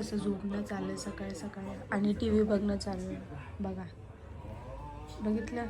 कसं झोपणं चाललं सकाळी सकाळी? आणि टी व्ही बघणं चाललं बघा. बघितलं?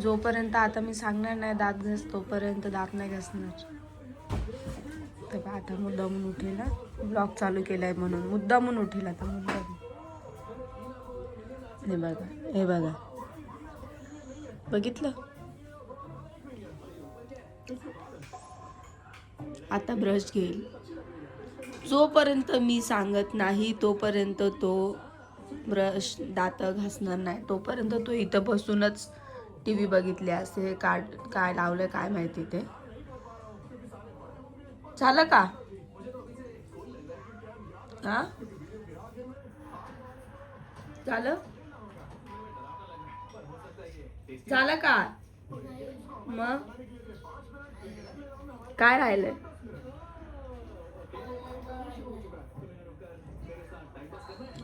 जोपर्यंत आता मी सांगणार नाही दात घस तोपर्यंत दात नाही घसणार. तर आता मुद्दामून उठेल. ब्लॉग चालू केला आहे म्हणून. मुद्दामून उठेल आता मुद्दामून. हे बघा हे बघा. बघितलं? आता ब्रश घेईल. जोपर्यंत मी सांगत नाही तोपर्यंत तो ब्रश दात घासणार नाही. तोपर्यंत तो इथं बसूनच टी व्ही बघितले असे काय काय लावलं काय माहिती ते. झालं का? हा? झालं? झालं का? मग? काय राहिलंय?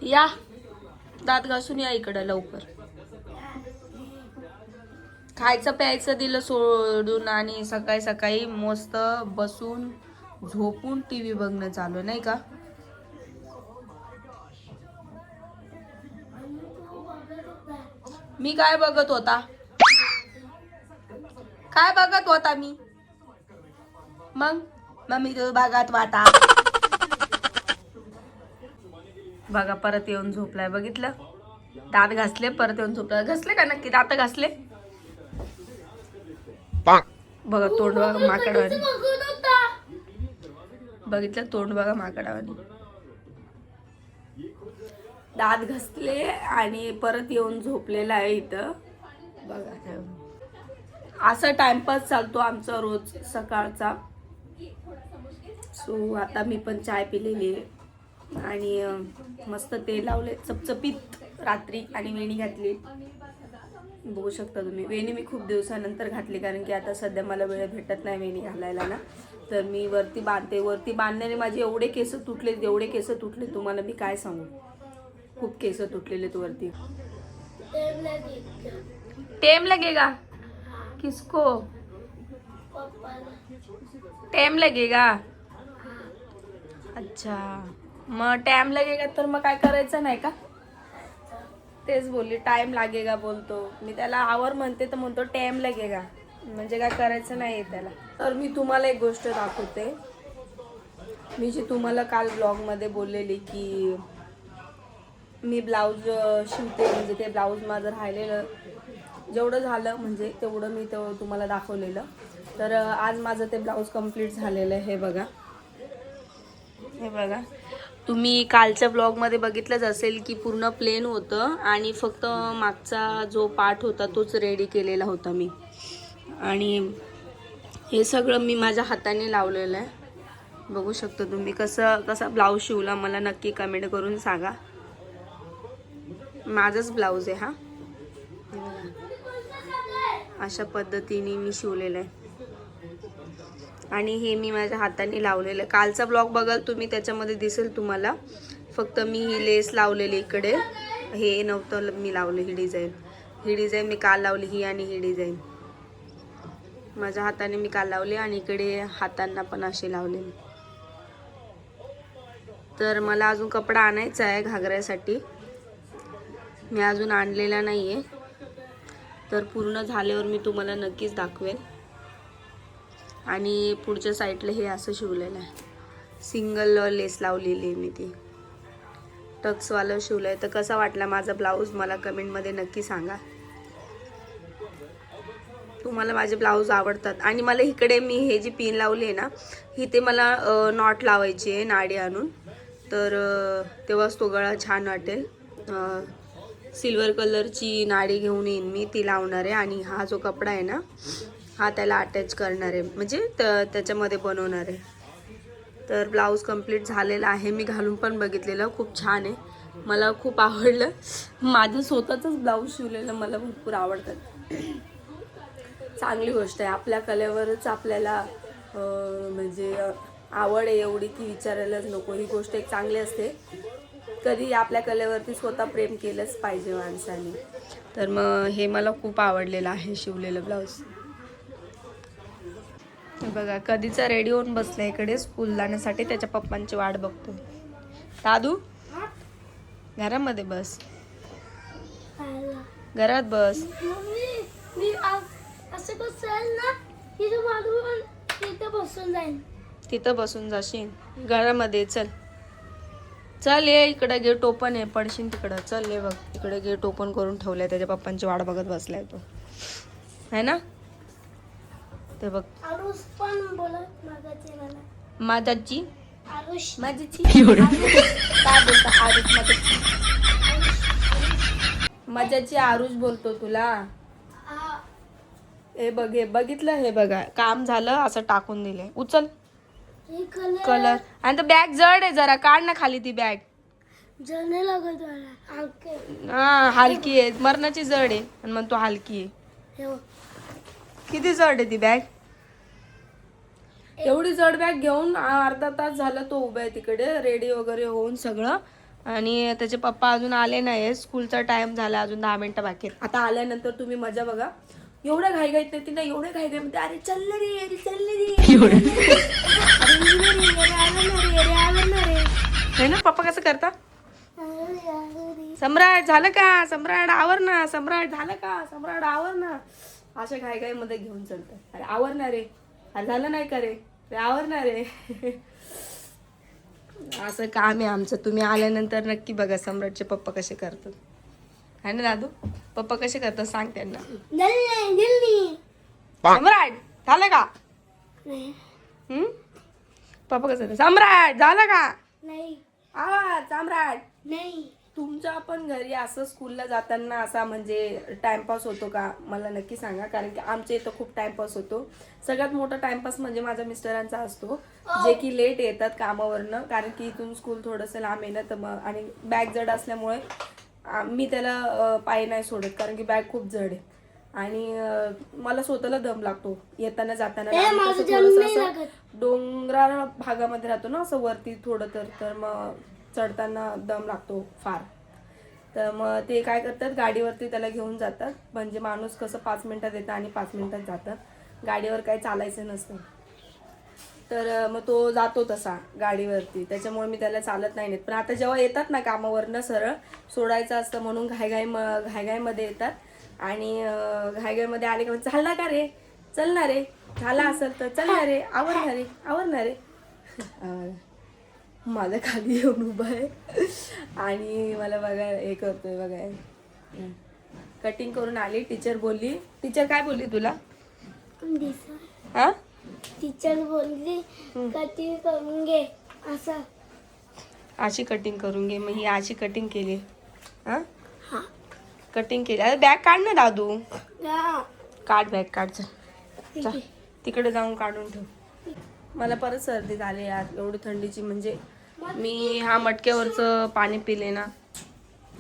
या. दात घासून या इकडं लवकर. खायचं प्यायचं दिलं सोडून आणि सकाळी सकाळी मस्त बसून झोपून टी व्ही बघणं चालू नाही का? मी काय बघत होता? काय बघत होता मी? मग? मम्मी तू भागात वाटा. बघा परत येऊन झोपलाय. बघितलं? दात घासले परत येऊन झोपला घासले का नक्की? दात घासले? बघा तोंड बघा माकडवाणी बघितलं? तोंड बघा माकडावानी. दात घासले आणि परत येऊन झोपलेला आहे इथं. बघा. असा टाइमपास चालतो आमचा रोज सकाळचा. सो आता मी पण चाय पिलेली आहे. आणि मस्त तेल लावले चपचपीत रात्री आणि वेणी घातली. बघू शकता तुम्ही. वेणी मी खूप दिवसानंतर घातली कारण की आता सध्या मला वेळ भेटत नाही वेणी घालायला ना. तर मी वरती बांधते वरती बांधण्याने माझे एवढे केस तुटले एवढे केस तुटले तुम्हाला मी काय सांगू? खूप केस तुटलेले तू वरती. टेम लगेगा? किसको? टेम लगेगा? अच्छा. मग टाइम लागेगा तर मग काय करायचं नाही का? तेच बोलली टाइम लागेगा बोलतो. मी त्याला आवर म्हणते तर म्हणतो टाइम लागेगा. म्हणजे काय करायचं नाही त्याला. तर मी तुम्हाला एक गोष्ट दाखवते. मी जी तुम्हाला काल ब्लॉगमध्ये बोललेली की मी ब्लाऊज शिवते म्हणजे ते ब्लाऊज माझं राहिलेलं. जेवढं झालं म्हणजे तेवढं मी तेवढं तुम्हाला दाखवलेलं. तर आज माझं ते ब्लाऊज कंप्लीट झालेलं आहे हे बघा. हे बघा. तुम्ही कालच्या ब्लॉगमध्ये बघितलंच असेल की पूर्ण प्लेन होतं आणि फक्त मागचा जो पार्ट होता तोच रेडी केलेला होता मी. आणि हे सगळं मी माझ्या हाताने लावलेलं आहे. बघू शकता तुम्ही कसं कसा ब्लाऊज शिवला मला नक्की कमेंट करून सांगा. माझाच ब्लाऊज आहे हा. अशा पद्धतीने मी शिवलेलं आहे. आणि हे मी माझ्या हाताने लावलेलं. कालचा ब्लॉग बघाल तुम्ही त्याच्यामध्ये दिसेल तुम्हाला. फक्त मी ही लेस लावलेली इकडे. हे नव्हतं मी लावलं ही डिझाईन. ही डिझाईन मी काल लावली ही आणि ही डिझाईन. माझ्या हाताने मी काल लावली आणि इकडे हातांना पण असे लावले तर मला अजून कपडा आणायचा आहे घागऱ्यासाठी. मी अजून आणलेला नाही आहे तर पूर्ण झाल्यावर मी तुम्हाला नक्कीच दाखवेन. आणि पुढच्या साईडला हे असं शिवलेलं आहे. सिंगल लेस लावलेली आहे मी ती. टक्सवालं शिवलं आहे तर कसा वाटला माझा ब्लाऊज मला कमेंटमध्ये नक्की सांगा. तुम्हाला माझे ब्लाऊज आवडतात. आणि मला इकडे मी हे जी पिन लावली आहे ना ही ते मला नॉट लावायची आहे नाडी आणून. तर तेव्हाच तो गळा छान वाटेल. सिल्वर कलरची नाडी घेऊन येईन मी ती लावणार आहे. आणि हा जो कपडा आहे ना हा त्याला अटॅच करणार आहे. म्हणजे त- त्याच्यामध्ये बनवणार आहे. तर ब्लाऊज कंप्लीट झालेला आहे. मी घालून पण बघितलेलं. खूप छान आहे. मला खूप आवडलं. माझं स्वतःचंच ब्लाऊज शिवलेलं मला भरपूर आवडतात. चांगली गोष्ट आहे. आपल्या कलेवरच आपल्याला म्हणजे आवड आहे एवढी की विचारायलाच नको. ही गोष्ट एक चांगली असते. कधी आपल्या कलेवरती स्वतः प्रेम केलंच पाहिजे माणसाने. तर मग हे मला खूप आवडलेलं आहे शिवलेलं ब्लाऊज बघा कधीचा रेडी होऊन बसला इकडे स्कूल जाण्यासाठी त्याच्या पप्पांची वाट बघतो दादू घरामध्ये बस. घरात बस. तिथं बसून जाशील. घरामध्ये चल. चल ये इकडे गेट ओपन आहे. पडशील तिकडं. चल ये बघ. इकडे गेट ओपन करून ठेवलंय. त्याच्या पप्पांची वाट बघत बसलाय तो. है ना? ते बघ. आरुष पण बोलत मला. माझाची आरुष. माझीची काय बोलता? आरुष माझ्याची माझ्याची आरुष बोलतो तुला. हे. बघ हे बघितलं हे बघा. काम झालं असं टाकून दिले उचल. कलर आणि तर बॅग जड आहे जरा. काढ ना खाली ती बॅग हा हलकी आहे. मरणाची जड आहे. आणि मग तो हलकी आहे. हे. किती जड आहे ती बॅग एवढी जड बॅग घेऊन अर्धा तास झाला तो उभा आहे तिकडे रेडी वगैरे होऊन सगळं. आणि त्याचे पप्पा अजून आले नाही स्कूलचा टाइम झाला अजून दहा मिनिटं बाकी. आता आल्यानंतर तुम्ही मजा बघा. एवढ्या घाई घाईत नाही तिला एवढ्या घाई घाई मध्ये अरे चल रे अरे चल रे निघ ना रे, अरे आलं ना रे, अरे आलं ना रे. ना पप्पा कसं करता. सम्राट झालं का? सम्राट आवर ना. सम्राट झालं का? सम्राट आवर ना. अशा घाई घाई मध्ये घेऊन चालतात अरे आवर ना रे अरे झालं नाही का रे? अरे आवर ना रे असं काम आहे आमचं. तुम्ही आल्यानंतर नक्की बघा सम्राटचे पप्पा कसे करतात. है ना दादू? पप्पा कसे करतात सांग त्यांना. सम्राट झालं का? नाही हम्म? पप्पा कसं? सम्राट झालं का? नाही. आवाज सम्राट. नाही. तुमच्या पण घरी असं स्कूलला जाताना असा म्हणजे टाइमपास होतो का? मला नक्की सांगा कारण की आमच्या इथं खूप टाइमपास होतो. सगळ्यात मोठा टाइमपास म्हणजे माझ्या मिस्टरांचा असतो जे की लेट येतात कामावरनं कारण की इथून स्कूल थोडंसं लांब आहे ना तर मग आणि बॅग जड असल्यामुळे मी त्याला पाय नाही सोडत कारण की बॅग खूप जड आहे. आणि मला स्वतःला दम लागतो येताना जाताना. थोडंसं असं. डोंगराळ भागामध्ये राहतो ना असं वरती थोडं तर तर मग चढताना दम लागतो फार. तर मग ते काय करतात गाडीवरती त्याला घेऊन जातात. म्हणजे माणूस कसं पाच मिनटात येतं आणि पाच मिनटात जातात गाडीवर काही चालायचं नसतं. तर मग तो जातो तसा गाडीवरती. त्याच्यामुळे मी त्याला चालत नाही नेत. पण आता जेव्हा येतात ना कामावरनं सरळ सोडायचं असतं म्हणून घायघाई म घायघाईमध्ये येतात. आणि घायघाईमध्ये आले की म्हणतात, चालला का रे? चल ना रे. झाला असेल तर चल ना रे. आवडणार रे आवडणार रे माझ्या खाली येऊन उभा आहे. आणि मला बघा हे करतोय बघा. कटिंग करून आली. टीचर बोलली. टीचर काय बोलली तुला? हा? टीचर बोलली का ती करून घे. असं. अशी कटिंग करून घे. मग ही अशी कटिंग केली. हा? हा. कटिंग केली. अरे बॅग काढ ना दादू. काढ बॅग काढ. चल. तिकडे जाऊन काढून ठेव. मला परत सर्दी झाली यार. एवढी थंडीची म्हणजे मी हा मटक्यावरचं पाणी पिले ना.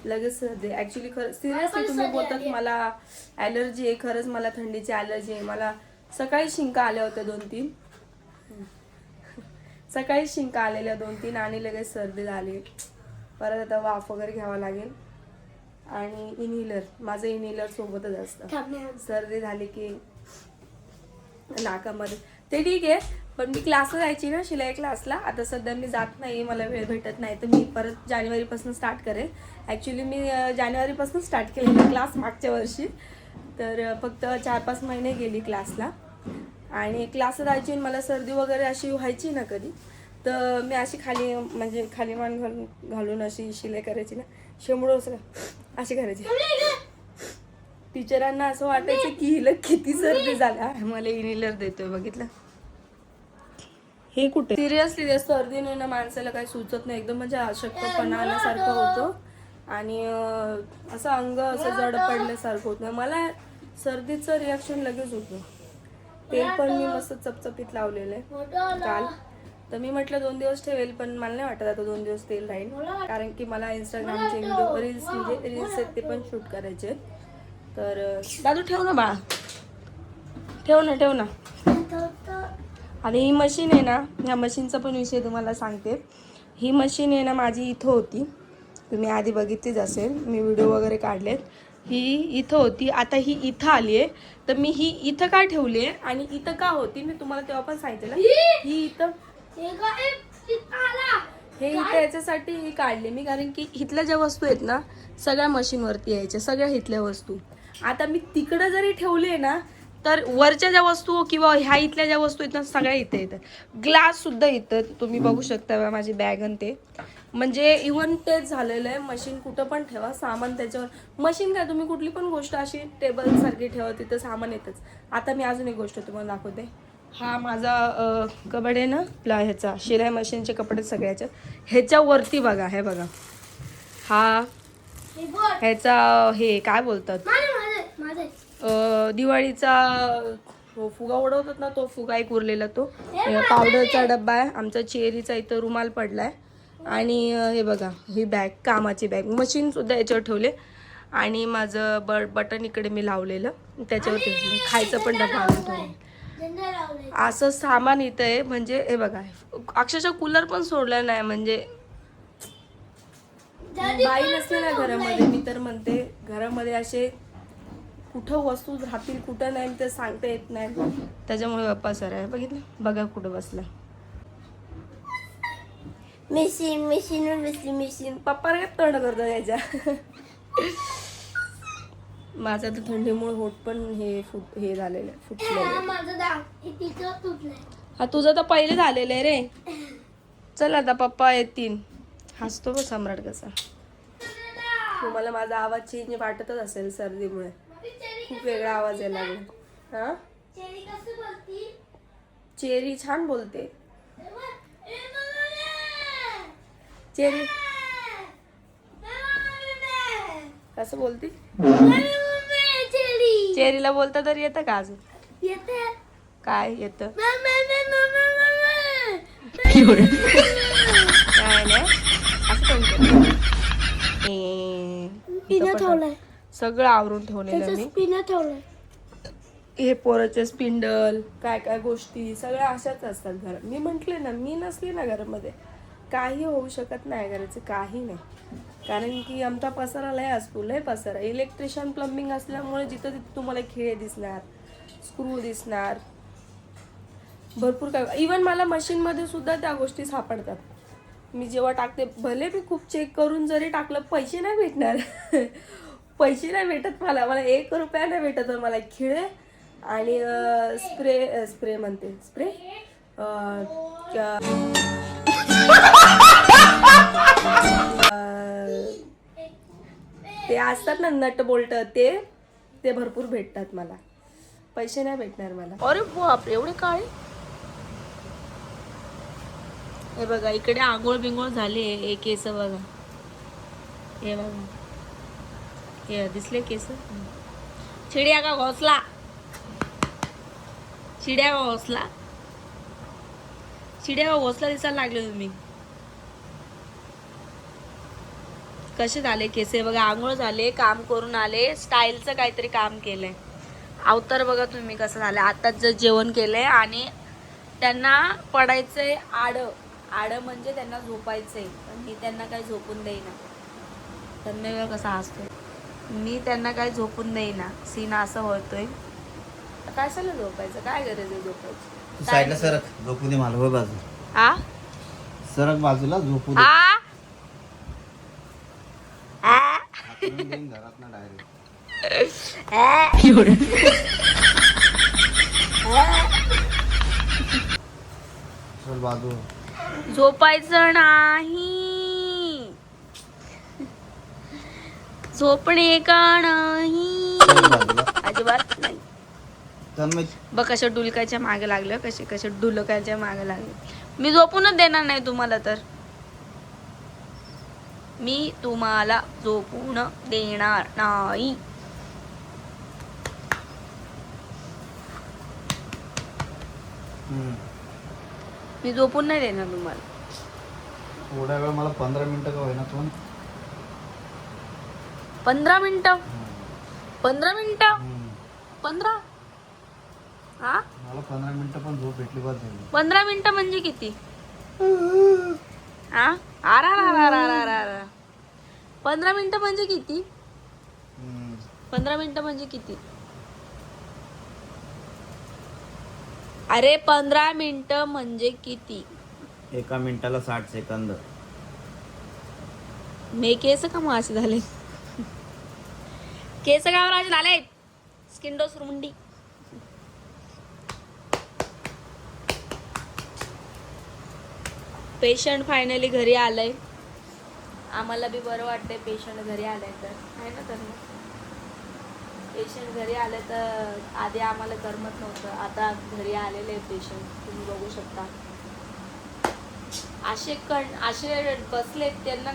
लगेच सर्दी ऍक्च्युली खरं सिरियसली तुम्ही बोलतात मला ॲलर्जी आहे खरंच मला थंडीची ॲलर्जी आहे. मला सकाळी शिंका आल्या होत्या दोन तीन. सकाळी शिंका आलेल्या दोन तीन आणि लगेच सर्दी झाली. परत आता वाफ वगैरे घ्यावा लागेल. आणि इनहेलर माझं इनहेलर सोबतच असतं. सर्दी झाली की नाकामध्ये. ते ठीक आहे पण मी क्लासला जायची ना शिलाई क्लासला आता सध्या मी जात नाही मला वेळ भेटत नाही. तर मी परत जानेवारीपासून स्टार्ट करेन ॲक्च्युली मी जानेवारीपासून स्टार्ट केलेला क्लास मागच्या वर्षी. तर फक्त चार पाच महिने गेली क्लासला आणि क्लासला जायची आणि मला सर्दी वगैरे अशी व्हायची ना कधी तर मी अशी खाली म्हणजे खाली मान घालून घालून अशी शिलाई करायची ना. शेंबडं असं अशी करायची. टीचरांना असं वाटायचं की हिला किती सर्दी झाल्या मला इनिलर देतोय बघितलं? हे कुठे? सिरियसली त्या सर्दीने ना माणसाला काही सुचत नाही. एकदम म्हणजे अशक्तपणा आल्यासारखं होतं. आणि असं अंग असं जड पडल्यासारखं होतं. मला सर्दीचं रिॲक्शन लगेच होतं. तेल पण मी मस्त चपचपीत लावलेलं. आहे काल. तर मी म्हटलं दोन दिवस ठेवेल पण मला नाही वाटत आता दोन दिवस तेल राहील. कारण की मला इंस्टाग्रामचे व्हिडिओ रील्स म्हणजे रील्स आहेत ते पण शूट करायचे. तर दादू ठेव ना बाळा. ठेव ना ठेव ना. आणि ही मशीन आहे ना ह्या मशीनचा पण विषय तुम्हाला सांगते. ही मशीन आहे ना माझी इथं होती. तुम्ही आधी बघितलीच असेल. मी व्हिडिओ वगैरे काढलेत. ही इथं होती. आता ही इथं आली आहे. तर मी ही इथं का ठेवली आहे? आणि इथं का होती? मी तुम्हाला तेव्हा पण सांगितलं ही! इथं. हे? इथं. हे याच्यासाठी ही काढली मी. कारण की इथल्या ज्या वस्तू आहेत ना सगळ्या मशीनवरती यायच्या. सगळ्या इथल्या वस्तू. आता मी तिकडं जरी ठेवले ना तर वरच्या ज्या वस्तू किंवा ह्या इथल्या ज्या वस्तू आहेत ना सगळ्या इथे येतात. ग्लास सुद्धा इथं तुम्ही बघू शकता माझी बॅग आणि ते. म्हणजे इव्हन तेच झालेलं आहे मशीन कुठं पण ठेवा सामान त्याच्यावर. मशीन काय तुम्ही कुठली पण गोष्ट अशी टेबल सारखी ठेवा तिथं सामान येतच. आता मी अजून एक गोष्ट तुम्हाला दाखवते. हा माझा कबड आहे ना आपला ह्याचा शिलाई मशीनचे कपडे सगळ्याच्या ह्याच्यावरती बघा हे बघा. हा. ह्याचा हे काय बोलतात? दिवाळीचा फुगा उडवतात ना तो फुगा एक उरलेला तो. पावडरचा डब्बा आहे. आमचा चेरीचा इथं रुमाल पडलाय. आणि हे बघा ही बॅग कामाची बॅग. मशीन सुद्धा याच्यावर ठेवले. आणि माझं ब बटन इकडे मी लावलेलं. त्याच्यावर खायचं पण आणून ठेवलं लावले असं सामान इथं आहे. म्हणजे हे बघा अक्षरशः कूलर पण सोडला नाही. म्हणजे बाई नसते ना घरामध्ये. मी तर म्हणते घरामध्ये असे कुठं वस्तू राहतील कुठं नाही ते सांगता येत नाही. त्याच्यामुळे बाप्पा सर आहे. बघितलं? बघा कुठं बसला. मिशीन मिशीन मिशीन मिशीन पप्पा काय तोंड करतो याच्या. माझा तर थंडीमुळे होट पण हे फुट हे झालेलं आहे फुटलेलं आहे. हा माझं दाग हे तिचं तुटलंय. हा तुझं तर पहिले झालेलं आहे रे. चल आता पप्पा येतील. हसतो बघ सम्राट कसा. तुम्हाला माझा आवाज चेंज वाटतच असेल सर्दीमुळे. खूप वेगळा आवाज यायला लागला हा? चेरी कसं बोलती? चेरी छान बोलते! चेरी! कसं बोलती? चेरीला बोलता तरी येतं का अजून? काय येतं. काय नाही. असं कोण सगळं आवरून ठेवलेलं मी. पिनं ठेवलंय. हे पोराचे स्पिंडल काय काय गोष्टी सगळ्या अशाच असतात घरात. मी म्हंटले ना मी नसली ना घरामध्ये काही होऊ शकत नाही घराचं काही नाही. कारण की आमचा पसारा लय असतो लय पसारा. इलेक्ट्रिशियन प्लंबिंग असल्यामुळे जिथं तिथं तुम्हाला खिळे दिसणार स्क्रू दिसणार. भरपूर काय इवन मला मशीनमध्ये सुद्धा त्या गोष्टी सापडतात. मी जेव्हा टाकते भले मी खूप चेक करून जरी टाकलं पैसे नाही भेटणार. पैसे नाही भेटत मला. मला एक रुपया नाही भेटत मला खिळे आणि स्प्रे स्प्रे म्हणते. स्प्रे? ते असतात ना नट बोल्ट ते ते भरपूर भेटतात मला. पैसे नाही भेटणार मला. अरे बाप एवढे काळे? हे बघा इकडे आंघोळ बिंगोळ झाली हे केस बघा. हे बघा. हे दिसले केस? चिडिया का घोसला? चिड्या का घोसला? चिड्या का घोसला दिसायला लागले तुम्ही? कसे झाले केसे? बघा आंघोळ झाले काम करून आले स्टाईलचं काहीतरी काम केलंय. अवतार बघा तुम्ही कसं झालं. आताच जर जेवण केलंय आणि त्यांना पडायचंय आड. आड म्हणजे त्यांना झोपायचंय. पण मी त्यांना काही झोपून देईना. धन्यवाद कसं कसा असतो मी त्यांना काही झोपून देईना. सीन असं होतोय. काय चाललं झोपायचं? काय गरज आहे झोपायची? साईडला सरक. झोपू दे मला होय बाजू. आ? सरक बाजूला झोपू दे. घरात ना डायरेक्ट चल बाजू. झोपायचं नाही. झोपणे का नाही? अजिबात नाही. बघ कशा डुलकायच्या मागे लागलं कसे कसे डुलकायच्या मागे लागले. मी झोपूनच देणार नाही तुम्हाला तर. मी तुम्हाला झोपून देणार नाही. मी झोपून नाही देणार तुम्हाला. थोड्या वेळ मला पंधरा मिनिटं का होईना पण पंधरा मिनिटं. पंधरा मिनिटं. पंधरा? हा मला पंधरा मिनिटं पण झोप भेटली बस झाली. पंधरा मिनिटं म्हणजे किती? हा आरा. पंधरा मिनिटं म्हणजे किती. पंधरा मिनिटं म्हणजे किती? अरे पंधरा मिनिटं म्हणजे किती? एका मिनिटाला साठ सेकंद. मे केस का मग असे झाले? केस गावराज बरं स्किन झाले रुंडी. पेशंट फायनली घरी आलंय. आम्हाला बी बरं वाटतंय पेशंट घरी आलंय तर. आहे ना तर पेशंट घरी आले तर आधी आम्हाला करमत नव्हतं. आता घरी आलेले पेशंट. तुम्ही बघू शकता. असे कण असे बसलेत त्यांना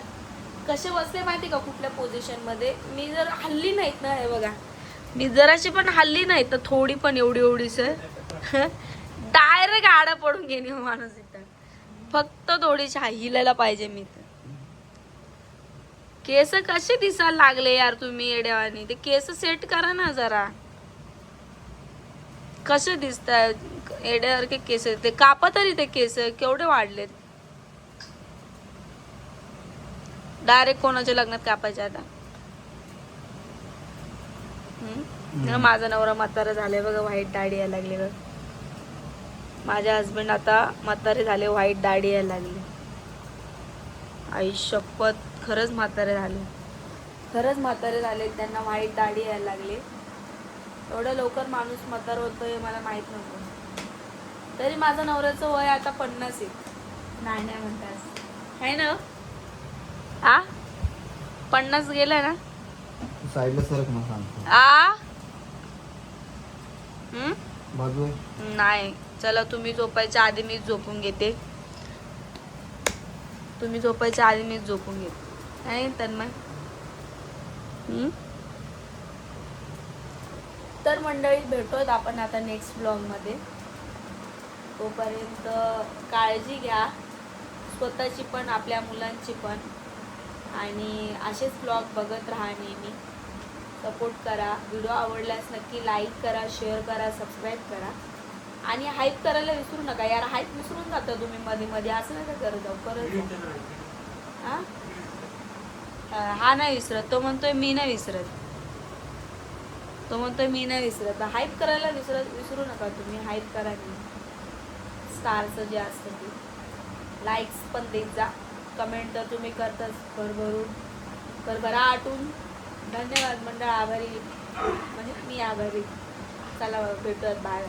कसे बसले माहिती का कुठल्या पोझिशनमध्ये मी जर हल्ली नाहीत ना हे बघा. मी जराशी पण हल्ली नाही तर थोडी पण एवढी एवढीच डायरेक्ट आडा पडून घेणे हो माणूस इथं. फक्त थोडीशी हिलायला पाहिजे मी तर केस कसे दिसायला लागले यार तुम्ही येड्यावानी? ते केस सेट करा ना जरा. कसे आहे येड्यासारखे केस ते कापा तरी ते केस केवढे वाढलेत? डायरेक्ट कोणाच्या लग्नात कापायचे आता? माझा नवरा म्हातारा झाले बघा व्हाईट दाढी यायला लागली बघ. माझे हस्बंड आता म्हातारे झाले व्हाईट दाढी यायला लागली. आई शपथ खरंच म्हातारे झाले. खरंच म्हातारे झाले त्यांना व्हाईट दाढी यायला लागली. एवढं लवकर माणूस म्हातार होतो हे मला माहीत नव्हतं. तरी माझं नवऱ्याचं वय आता पन्नास आहे. नाही म्हणतात. आहे ना? आ? पन्नास गेलं ना? साईडला सरक मला सांगतो आ? हम्म? बाजू आहे नाही. चला तुम्ही झोपायच्या आधी मीच झोपून घेते. तुम्ही झोपायच्या आधी मीच झोपून घेते. नाही तन्मय? हम्म? तर मंडळी भेटूयात आपण आता नेक्स्ट ब्लॉगमध्ये तोपर्यंत काळजी घ्या. स्वतःची पण आपल्या मुलांची पण. आणि असेच ब्लॉग बघत राहा नेहमी. सपोर्ट करा. व्हिडिओ आवडल्यास नक्की लाईक करा शेअर करा सबस्क्राईब करा. आणि हाईप करायला विसरू नका. यार हाईप विसरून जाता तुम्ही मध्ये मध्ये. असं नका करत जाऊ. करत जाऊ. हा? हा नाही विसरत. तो म्हणतोय मी नाही विसरत. तो म्हणतोय मी नाही विसरत. हाईप करायला विसरत विसरू नका तुम्ही. हाईप करा स्टारचं जे असतं ते. लाईक्स पण देत जा. कमेंट तर तुम्ही करताच भरभरून. भरभरा आटून धन्यवाद मंडळ आभारी. म्हणजे मी आभारी. चला भेटूयात बाय